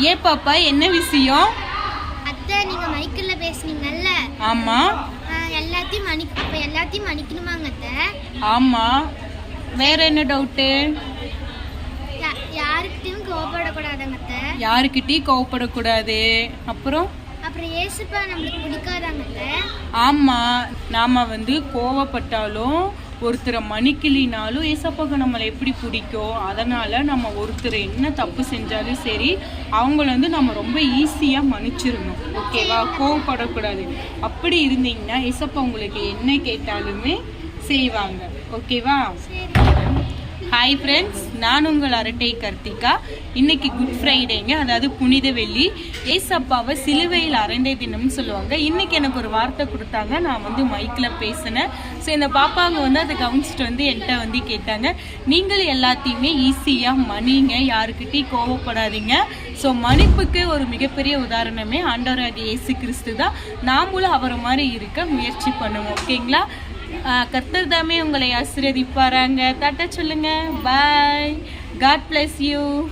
ஏ பாப்பா? என்ன விஷயம்? அத்தை நீங்க மைக்கில் பேசுனீங்கல்ல. ஆமா. எல்லாத்தையும் மணி அப்ப எல்லாத்தையும் மன்னிக்கணுமாங்க அத்தை? ஆமா. வேற என்ன டவுட்டு? யாருக்கிட்டையும் கோபப்படக்கூடாதாங்க அத்தை. யாருக்கிட்டையும் கோவப்படக்கூடாது. அப்புறம்? அப்புறம் ஏசுப்பா நம்மளுக்கு பிடிக்காதாங்க ஆமா. நாம வந்து கோவப்பட்டாலும் ஒருத்தரை மன்னிக்கலினாலும் ஏசப்பாக்கு நம்மளை எப்படி பிடிக்கும்? அதனால நம்ம ஒருத்தர் என்ன தப்பு செஞ்சாலும் சரி அவங்கள வந்து நம்ம ரொம்ப ஈஸியாக மன்னிச்சிடணும். ஓகேவா? கோவப்படக்கூடாது. அப்படி இருந்தீங்கன்னா இசப்பா உங்களுக்கு என்ன கேட்டாலுமே செய்வாங்க. ஓகேவா? ஹாய் ஃப்ரெண்ட்ஸ் நான் உங்கள் அரட்டை கர்த்திகா. இன்னைக்கு குட் ஃப்ரைடேங்க அதாவது புனித வெள்ளி. ஏசப்பாவை சிலுவையில் அரண்டை தினம்னு சொல்லுவாங்க. இன்னைக்கு எனக்கு ஒரு வார்த்தை கொடுத்தாங்க. நான் வந்து மைக்கில் பேசினேன். ஸோ இந்த பாப்பாங்க வந்து அதை கவனிச்சிட்டு வந்து என்கிட்ட வந்து கேட்டாங்க. நீங்கள் எல்லாத்தையுமே ஈஸியாக மணிங்க யாருக்கிட்டையும் கோவப்படாதீங்க. ஸோ மன்னிப்புக்கு ஒரு மிகப்பெரிய உதாரணமே ஆண்டவராகிய இயேசு கிறிஸ்து தான். நாமளும் அவரை மாதிரி இருக்க முயற்சி பண்ணுவோம். ஓகேங்களா? ஆஹ் தாமே உங்களை ஆசீர்வதிப்பாராங்க. தட்ட சொல்லுங்க. பாய் காட் பிளஸ் யூ